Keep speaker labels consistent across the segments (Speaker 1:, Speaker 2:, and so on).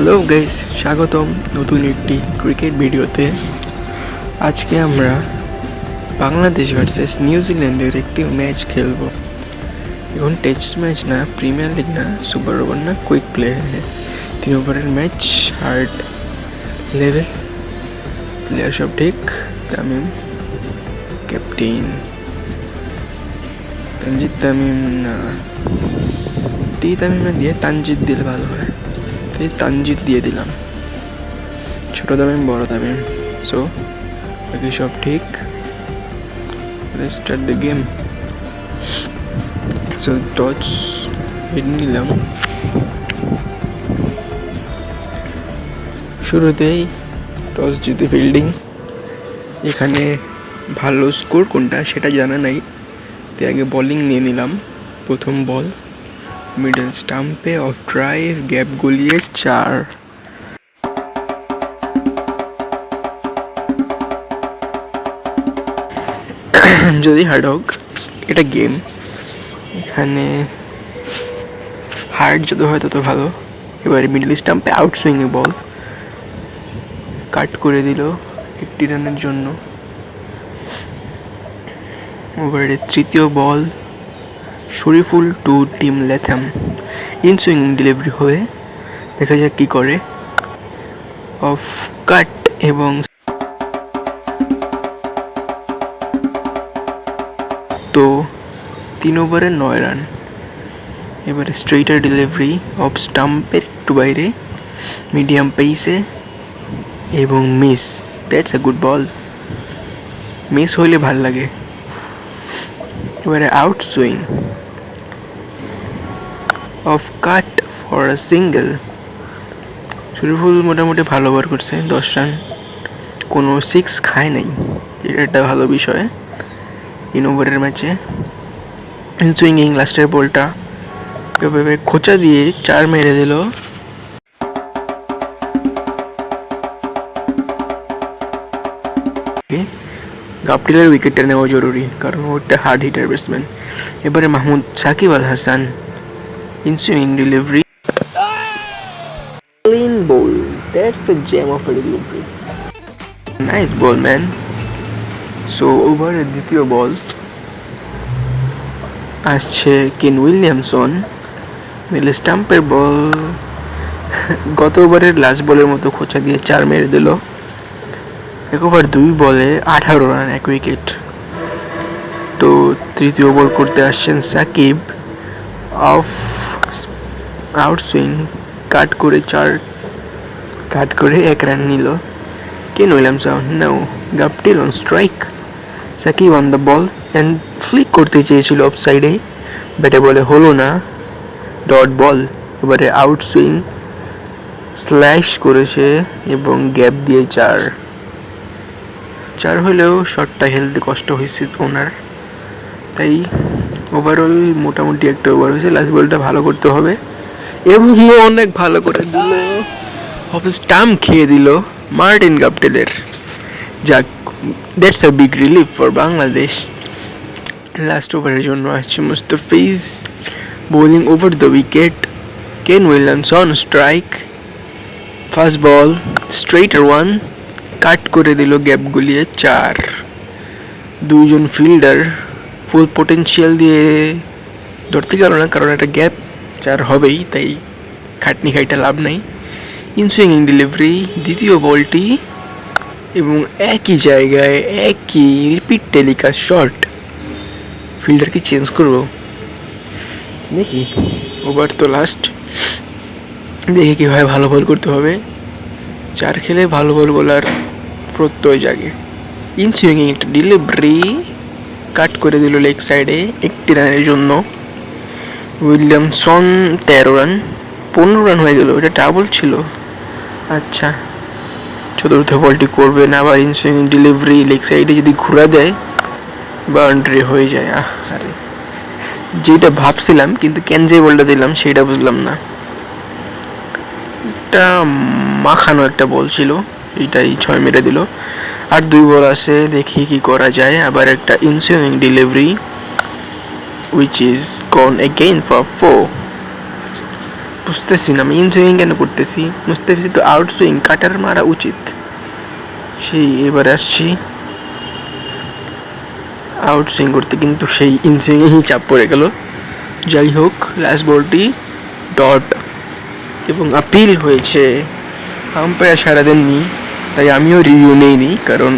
Speaker 1: Hello guys স্বাগতম নতুন একটি ক্রিকেট ভিডিওতে আজকে আমরা বাংলাদেশ ভার্সেস নিউজিল্যান্ডের একটি ম্যাচ খেলব। এখন টেস্ট ম্যাচ না প্রিমিয়ার লিগ না সুপার ওভার না কুইক প্লে তিন ওভারের ম্যাচ হার্ড লেভেল প্লেয়ার সব ঠিক, তামিম ক্যাপ্টেন তানজিদ তামিম না। টি তামিমে দিয়ে তানজিদ দিলে ভালো হয়। তানজিদ দিয়ে দিলাম। ছোট তামিম বড় তামিম সো বাকি সব ঠিক। স্টার্ট দ্য গেম সো টচ হিট নিলাম। শুরুতেই টস জিতে ফিল্ডিং এখানে ভালো স্কোর কোনটা সেটা জানা নাই। তাই আগে বোলিং নিয়ে নিলাম। প্রথম বল মিডল স্টাম্পে অফ ড্রাইভ গ্যাপ গলিয়ে চার। যদি হার্ড হোক এটা গেম এখানে হার্ড যত হয় তত ভালো। এবারে মিডল স্টাম্পে আউট সুইংয়ে বল কাট করে দিল একটি রানের জন্য। ওভারে তৃতীয় ball Shariful to Tom Latham. In swing delivery হয়ে দেখা যাক কী করে। অফ কাট এবং তো তিন ওভারে নয় রান। এবারে স্ট্রেইটার ডেলিভারি অফ স্টাম্পের একটু বাইরে। মিডিয়াম পেইসে এবং miss that's a good ball miss হইলে ভালো লাগে। Out swing off cut for a single Shariful মোটামুটি ভালো ওভার করছে, দশ রান। কোনো সিক্স খায় নাই। এটা একটা ভালো বিষয়। তিন ওভারের ম্যাচে সুইঙ্গিং লাস্টের বলটা এভাবে খোঁচা দিয়ে চার মেরে দিল। গাপটিলের উইকেটটা নেওয়া জরুরি কারণ ওটা হার্ড হিটার ব্যাটসম্যান এবারে Mahmud Shakib Al Hasan in swinging delivery. Ball that's That's a off delivery. Nice ball, man. So over দ্বিতীয় বল আসছে কেন উইলিয়ামসন মিলে স্টাম্পের বল গত ওভারের লাস্ট বলের মতো খোঁচা দিয়ে চার মেরে দিল এক ওভার দুই বলে আঠারো রান, এক উইকেট। তো তৃতীয় বল করতে আসছেন Shakib off out swing, cut করে চার, কাট করে এক রান নিল। Kane Williamson now Guptill on strike Shakib on the ball and flick করতে চেয়েছিল অফ সাইডে ব্যাটে বলে হলো না ডট বল এবারে আউট সুইং স্ল্যাশ করেছে এবং গ্যাপ দিয়ে চার। চার হলেও শটটা খেলতে কষ্ট হয়েছে ওনার। তাই ওভারঅল মোটামুটি একটা ওভার হয়েছে। লাস্ট বলটা ভালো করতে হবে। এবং অনেক ভালো করে দিল। অফিস টাম খেয়ে দিল মার্টিন গাপটেলের যাক that's a big relief for Bangladesh. Last ওভারের জন্য আসছে Mustafiz. Bowling over the wicket Kane Williamson strike first ball straighter one cut করে দিল গ্যাপ গুলিয়ে চার। দুইজন ফিল্ডার ফুল পোটেনশিয়াল দিয়ে ধরতে গেল না, কারণ একটা গ্যাপ চার হবেই, তাই খাটনি খাইটা লাভ নাই। ইনসুইংিং ডেলিভারি দ্বিতীয় বলটি এবং একই জায়গায় একই রিপিট টেলিকাস্ট শট ফিল্ডার কি চেঞ্জ করব? নাকি ওভার তো লাস্ট দেখে কীভাবে ভালো বল করতে হবে। চার খেলে ভালো বল বলার প্রত্যয় জাগে। ইনসুইংিং একটা ডেলিভারি কাট করে দিল লেগ সাইডে একটি রানের জন্য। উইলিয়ামসন তেরো রান, পনেরো রান হয়ে গেল, এটা ডাবল ছিল। আচ্ছা চতুর্থ বলটি করবে না, আবার ইনসুইং ডেলিভারি লেগ সাইডে যদি ঘোরা দেয় বাউন্ডারি হয়ে যায়। আহ, আরে। যেটা ভাবছিলাম, কিন্তু কেন যে বলটা দিলাম, সেটা বুঝলাম না। একটা মাখানো একটা বল ছিল। এইটাই ছয় মেরে দিল। আর দুই বল আছে দেখি কি করা যায়। আবার একটা inswing delivery which is gone again for 4 বুঝতেছি না, আমি ইন সুইং কেন করতেছি? মুস্তাফিজ তো আউট সুইং কাটার মারা উচিত। সেই, এবারে আসছি। আউট সুইং করতে কিন্তু সেই ইন সুইংয়েই চাপ পড়ে গেল। যাই হোক লাস্ট বলটি ডট এবং আপিল হয়েছে। আম্পায়ার সারাদিন দেননি তাই আমিও রিভিউ নেইনি, কারণ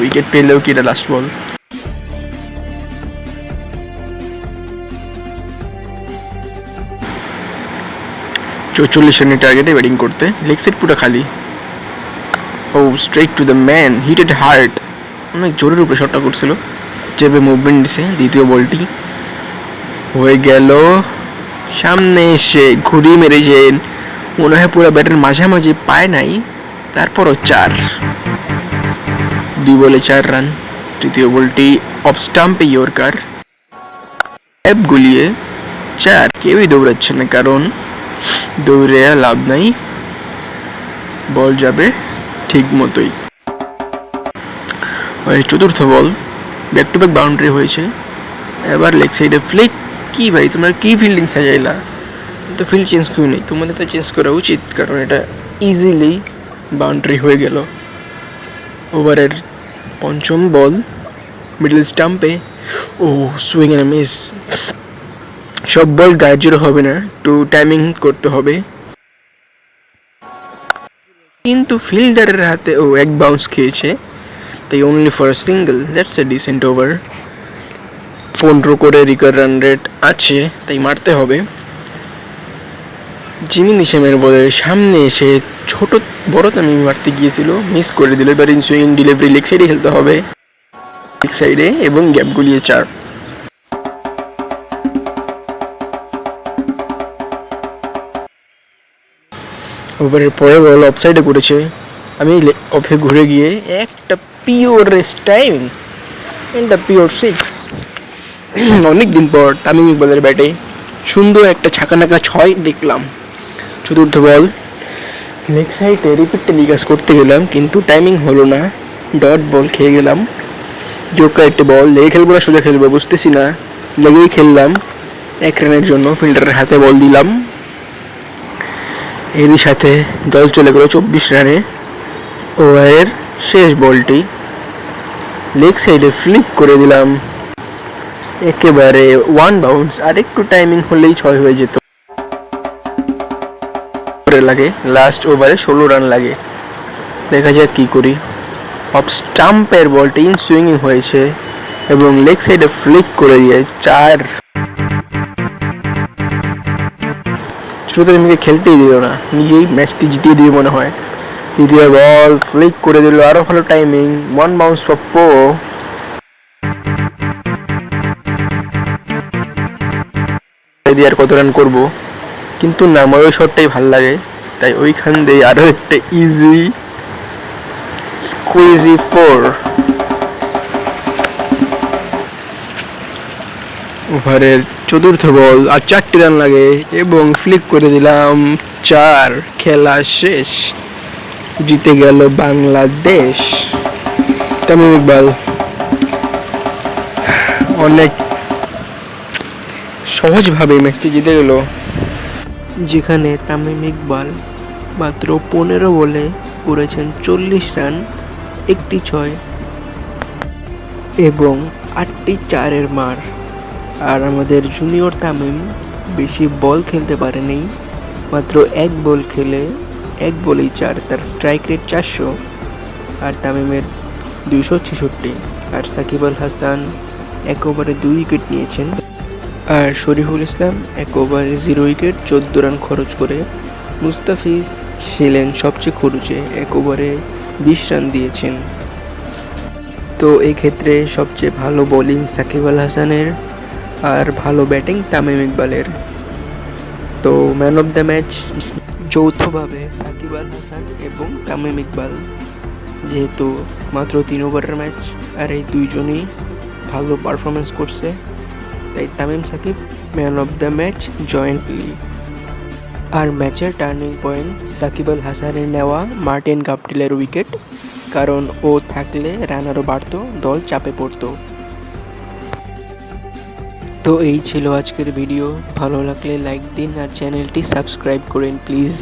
Speaker 1: উইকেট পেলেও কি এটা লাস্ট বল চৌচল্লিশ রানের টার্গেটে ব্যাটিং করতে লেগ সাইড পুরো খালি। ও straight to the man hit it hard অনেক জোরের উপরে শটটা করছিল। যেভাবে মুভমেন্ট দিছে, দ্বিতীয় বলটি হয়ে গেল। সামনে এসে ঘুরি মেরেছেন মনে হয় পুরো ব্যাটের মাঝামাঝি পায় নাই। তারপরও চার। দুই বলে চার রান। তৃতীয় বলটি অফ স্টাম্পে ইয়র্কার। অ্যাপ গুলিয়ে চার কেউই দৌড়াচ্ছে না, কারণ দৌড়ে লাভ নাই। বল যাবে ঠিক মতোই। চতুর্থ ball back to back boundary হয়েছে। এবার লেগ সাইডে ফ্লিক কি ভাই, তোমরা কি ফিল্ডিং সাজাইলা? তো ফিল্ড চেঞ্জ কেউ নেই। তোমাদের তো চেঞ্জ করা উচিত, কারণ এটা ইজিলি বাউন্ডারি হয়ে গেল। ওভারের পঞ্চম বল মিডল স্টাম্পে ও সুইং এন্ড মিস সব বল গার্জের হবে না, একটু টাইমিং করতে হবে। কিন্তু ফিল্ডারের হাতে ও এক বাউন্স খেয়েছে, তাই only for single that's a decent over পনেরো করে রিকার রান রেট আছে, তাই মারতে হবে। জিমি নিশামের বলে সামনে এসে ছোট বড় তামিম মারতে গিয়েছিল মিস করে দিল। এবার ইনসুইং ডেলিভারি লেগ সাইডে খেলতে হবে। লেগ সাইডে এবং গ্যাপ গুলিয়ে চার। ওভারের পরে বল অফ সাইডে করেছে আমি অফে ঘুরে গিয়ে একটা পিওর রেস্ট টাইম একটা পিওর সিক্স অনেক দিন পর তামিম ইকবালের ব্যাটে সুন্দর একটা ছাকানাকা ছয় দেখলাম। চতুর্থ বল লেগ সাইডে রিপিট টেলিকাস করতে গেলাম, কিন্তু টাইমিং হলো না। ডট বল খেয়ে গেলাম। জোকা একটা বল লেগে খেলব না, সোজা খেলব, বুঝতেছি না। লেগেই খেললাম। এক রানের জন্য ফিল্ডারের হাতে বল দিলাম। এরই সাথে দল চলে গেল চব্বিশ রানে। ওভারের শেষ বলটি লেগ সাইডে ফ্লিপ করে দিলাম। একেবারে ওয়ান বাউন্স আর একটু টাইমিং হলেই ছয় হয়ে যেত। করে লাগে লাস্ট ওভারে ষোলো রান লাগে। দেখা যাক কি করি। অফ স্টাম্পের বলটি ইন সুইংই হয়েছে এবং লেগ সাইডে ফ্লিক করে দিয়ে চার। শুরুতে আমাকে খেলতেই দিল না, নিজেই ম্যাচটি জিতিয়ে দিবে মনে হয়। দ্বিতীয় বল ফ্লিক করে দিল, আরও ভালো timing one bounce for four দিয়ে আর কত রান করব? কিন্তু না আমার ওই শটটাই ভালো লাগে, তাই ওইখান দিয়ে আরও একটা ইজি স্কুইজি ফোর ওভারের চতুর্থ বল আর চারটি রান লাগে, এবং ফ্লিক করে দিলাম চার, খেলা শেষ। জিতে গেল বাংলাদেশ। তামিম ইকবাল, অনেক সহজভাবে ম্যাচটি জিতে গেল। যেখানে তামিম ইকবাল মাত্র পনেরো বলে করেছেন চল্লিশ রান, একটি ছয় এবং আটটি চারের মার। আর আমাদের জুনিয়র তামিম বেশি বল খেলতে পারেনি, মাত্র এক বল খেলে এক বলেই চার, তার স্ট্রাইক রেট চারশো আর তামিমের দুইশো ছেষট্টি। আর সাকিব আল হাসান এক ওভারে দুই উইকেট নিয়েছেন। আর শরীফুল ইসলাম এক ওভারে জিরো উইকেট চোদ্দ রান খরচ করে মুস্তাফিজ ছিলেন সবচেয়ে খরচে, এক ওভারে বিশ রান দিয়েছেন। তো এই ক্ষেত্রে সবচেয়ে ভালো বোলিং সাকিব আল হাসানের আর ভালো ব্যাটিং তামিম ইকবালের। তো ম্যান অফ দ্য ম্যাচ যৌথভাবে সাকিব আল হাসান এবং তামিম ইকবাল। যেহেতু মাত্র তিন ওভারের ম্যাচ আর এই দুইজনই ভালো পারফরমেন্স করছে। তাই Tamim Sakib man of the match jointly আর ম্যাচের টার্নিং পয়েন্ট সাকিব আল হাসানের নেওয়া মার্টিন গাপটিলের উইকেট কারণ ও থাকলে রান আরও বাড়তো, দল চাপে পড়তো। তো এই ছিল আজকের ভিডিও ভালো লাগলে লাইক দিন আর চ্যানেলটি সাবস্ক্রাইব করেন প্লিজ